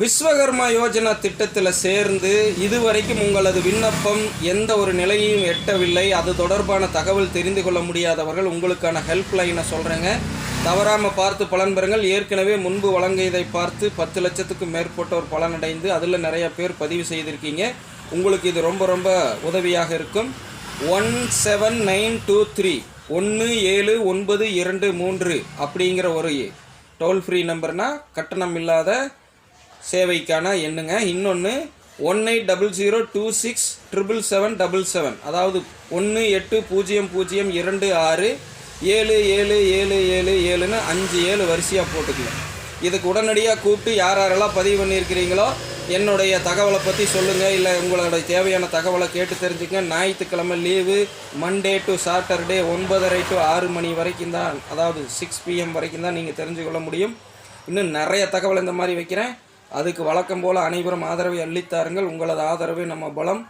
விஸ்வகர்மா யோஜனா திட்டத்தில் சேர்ந்து இதுவரைக்கும் உங்களது விண்ணப்பம் எந்த ஒரு நிலையையும் எட்டவில்லை. அது தொடர்பான தகவல் தெரிந்து கொள்ள முடியாதவர்கள் உங்களுக்கான ஹெல்ப் லைனை சொல்கிறேங்க தவறாமல் பார்த்து பலன் பெறுங்கள். ஏற்கனவே முன்பு வழங்கியதை பார்த்து பத்து லட்சத்துக்கும் மேற்பட்டோர் பலனடைந்து அதில் நிறைய பேர் பதிவு செய்திருக்கீங்க. உங்களுக்கு இது ரொம்ப ரொம்ப உதவியாக இருக்கும். One seven nine two three ஒன்று ஏழு ஒன்பது இரண்டு மூன்று அப்படிங்கிற ஒரு டோல் ஃப்ரீ நம்பர்னால் கட்டணம் இல்லாத சேவைக்கான எண்ணுங்க. இன்னொன்று one eight double zero two six triple seven double seven. அதாவது ஒன்று எட்டு பூஜ்ஜியம் பூஜ்ஜியம் இரண்டு ஆறு ஏழு ஏழு ஏழு ஏழு ஏழுன்னு அஞ்சு ஏழு வரிசையாக போட்டுக்கலாம் இதுக்கு உடனடியாக கூப்பிட்டு யார் யாரெல்லாம் பதிவு பண்ணியிருக்கிறீங்களோ என்னுடைய தகவலை பற்றி சொல்லுங்கள் இல்லை உங்களோட தேவையான தகவலை கேட்டு தெரிஞ்சுங்க ஞாயிற்றுக்கிழமை லீவு மண்டே டு சாட்டர்டே ஒன்பதரை டு ஆறு மணி வரைக்கும் தான் அதாவது சிக்ஸ் பிஎம் வரைக்கும் தான் நீங்கள் தெரிஞ்சுக்கொள்ள முடியும். இன்னும் நிறைய தகவல் இந்த மாதிரி வைக்கிறேன். அதுக்கு வழக்கம் போல் அனைவரும் ஆதரவை அள்ளித்தாருங்கள் உங்களது ஆதரவை நம்ம பலம்.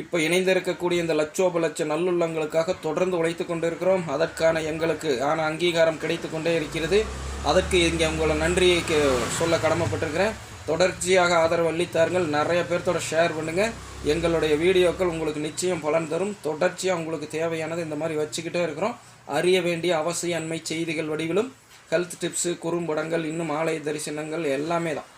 இப்போ இணைந்திருக்கக்கூடிய இந்த லட்சோப லட்ச நல்லுள்ளங்களுக்காக தொடர்ந்து உழைத்து கொண்டிருக்கிறோம். அதற்கான எங்களுக்கு ஆன அங்கீகாரம் கிடைத்து கொண்டே இருக்கிறது. அதற்கு இங்கே உங்களை நன்றியை சொல்ல கடமைப்பட்டிருக்கிறேன். தொடர்ச்சியாக ஆதரவு அளித்தார்கள் நிறைய பேர்த்தோட ஷேர் பண்ணுங்கள் எங்களுடைய வீடியோக்கள் உங்களுக்கு நிச்சயம் பலன் தரும். தொடர்ச்சியாக உங்களுக்கு தேவையானது இந்த மாதிரி வச்சுக்கிட்டே இருக்கிறோம். அறிய வேண்டிய அவசிய அண்மை செய்திகள் வடிவிலும் ஹெல்த் டிப்ஸு குறும்படங்கள் இன்னும் ஆலய தரிசனங்கள் எல்லாமே தான்.